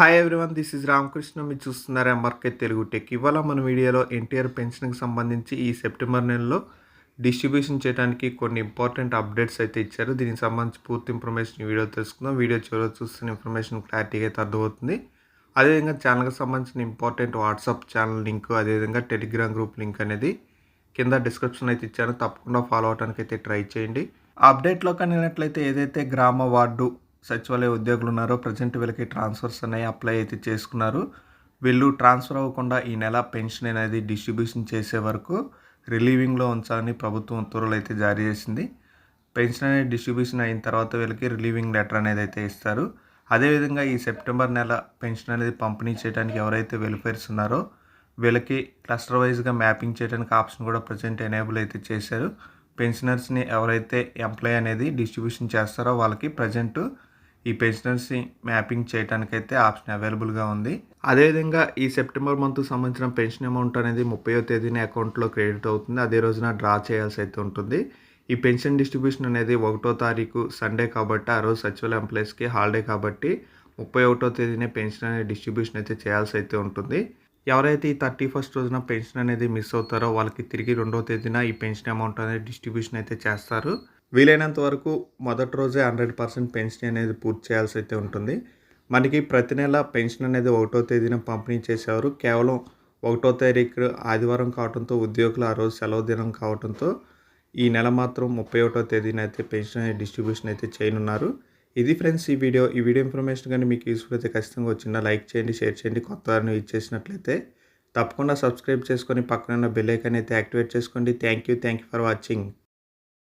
Hi everyone this is Ramakrishna మీరు చూస్తున్నారు MRK Telugu tech ఇవాళ మన వీడియోలో ఎన్టీఆర్ పెన్షన్కి సంబంధించి ఈ సెప్టెంబర్ నెలలో డిస్ట్రిబ్యూషన్ చేయడానికి కొన్ని ఇంపార్టెంట్ అప్డేట్స్ అయితే ఇచ్చారు. దీనికి సంబంధించి పూర్తి ఇన్ఫర్మేషన్ వీడియో తెలుసుకుందాం. వీడియో చివరిలో చూస్తున్న ఇన్ఫర్మేషన్ క్లారిటీగా అయితే అర్థమవుతుంది. అదేవిధంగా ఛానల్కి సంబంధించిన ఇంపార్టెంట్ వాట్సాప్ ఛానల్ లింక్ అదేవిధంగా టెలిగ్రామ్ గ్రూప్ లింక్ అనేది కింద డిస్క్రిప్షన్ అయితే ఇచ్చాను. తప్పకుండా ఫాలో అవడానికి అయితే ట్రై చేయండి. ఆ అప్డేట్లో కనినట్లయితే ఏదైతే గ్రామ వార్డు సచివాలయ ఉద్యోగులు ఉన్నారో ప్రజెంట్ వీళ్ళకి ట్రాన్స్ఫర్స్ అనేవి అప్లై అయితే చేసుకున్నారు. వీళ్ళు ట్రాన్స్ఫర్ అవ్వకుండా ఈ నెల పెన్షన్ అనేది డిస్ట్రిబ్యూషన్ చేసే వరకు రిలీవింగ్లో ఉంచాలని ప్రభుత్వం ఉత్తర్వులు అయితే జారీ చేసింది. పెన్షన్ అనేది డిస్ట్రిబ్యూషన్ అయిన తర్వాత వీళ్ళకి రిలీవింగ్ లెటర్ అనేది అయితే ఇస్తారు. అదేవిధంగా ఈ సెప్టెంబర్ నెల పెన్షన్ అనేది పంపిణీ చేయడానికి ఎవరైతే వెల్ఫేర్స్ ఉన్నారో వీళ్ళకి క్లస్టర్ వైజ్గా మ్యాపింగ్ చేయడానికి ఆప్షన్ కూడా ప్రజెంట్ ఎనేబుల్ అయితే చేశారు. పెన్షనర్స్ని ఎవరైతే ఎంప్లాయ్ అనేది డిస్ట్రిబ్యూషన్ చేస్తారో వాళ్ళకి ప్రజెంట్ ఈ పెన్షనర్స్ని మ్యాపింగ్ చేయడానికైతే ఆప్షన్ అవైలబుల్గా ఉంది. అదేవిధంగా ఈ సెప్టెంబర్ మంత్ సంబంధించిన పెన్షన్ అమౌంట్ అనేది ముప్పయో తేదీన అకౌంట్లో క్రెడిట్ అవుతుంది. అదే రోజున డ్రా చేయాల్సి అయితే ఉంటుంది. ఈ పెన్షన్ డిస్ట్రిబ్యూషన్ అనేది ఒకటో తారీఖు సండే కాబట్టి ఆ రోజు సచివాలయ ఎంప్లాయీస్కి హాలిడే కాబట్టి ముప్పై ఒకటో తేదీనే పెన్షన్ అనేది డిస్ట్రిబ్యూషన్ అయితే చేయాల్సి అయితే ఉంటుంది. ఎవరైతే ఈ థర్టీ ఫస్ట్ రోజున పెన్షన్ అనేది మిస్ అవుతారో వాళ్ళకి తిరిగి రెండో తేదీన ఈ పెన్షన్ అమౌంట్ అనేది డిస్ట్రిబ్యూషన్ అయితే చేస్తారు. వీలైనంత వరకు మొదటి రోజే హండ్రెడ్ పర్సెంట్ పెన్షన్ అనేది పూర్తి చేయాల్సి అయితే ఉంటుంది. మనకి ప్రతి నెల పెన్షన్ అనేది ఒకటో తేదీన పంపిణీ చేసేవారు. కేవలం ఒకటో తారీఖు ఆదివారం కావడంతో ఉద్యోగులు ఆ రోజు సెలవు దినం కావడంతో ఈ నెల మాత్రం ముప్పై ఒకటో తేదీన అయితే పెన్షన్ అనేది డిస్ట్రిబ్యూషన్ అయితే చేయనున్నారు. ఇది ఫ్రెండ్స్ ఈ వీడియో. ఈ వీడియో ఇన్ఫర్మేషన్ కానీ మీకు యూస్ఫుల్ అయితే ఖచ్చితంగా వచ్చిందా? లైక్ చేయండి షేర్ చేయండి కొత్త వారిని ఇచ్చేసినట్లయితే తప్పకుండా సబ్స్క్రైబ్ చేసుకొని పక్కన ఉన్న బెల్ ఐకాన్ అయితే యాక్టివేట్ చేసుకోండి. Thank you. Thank you for watching.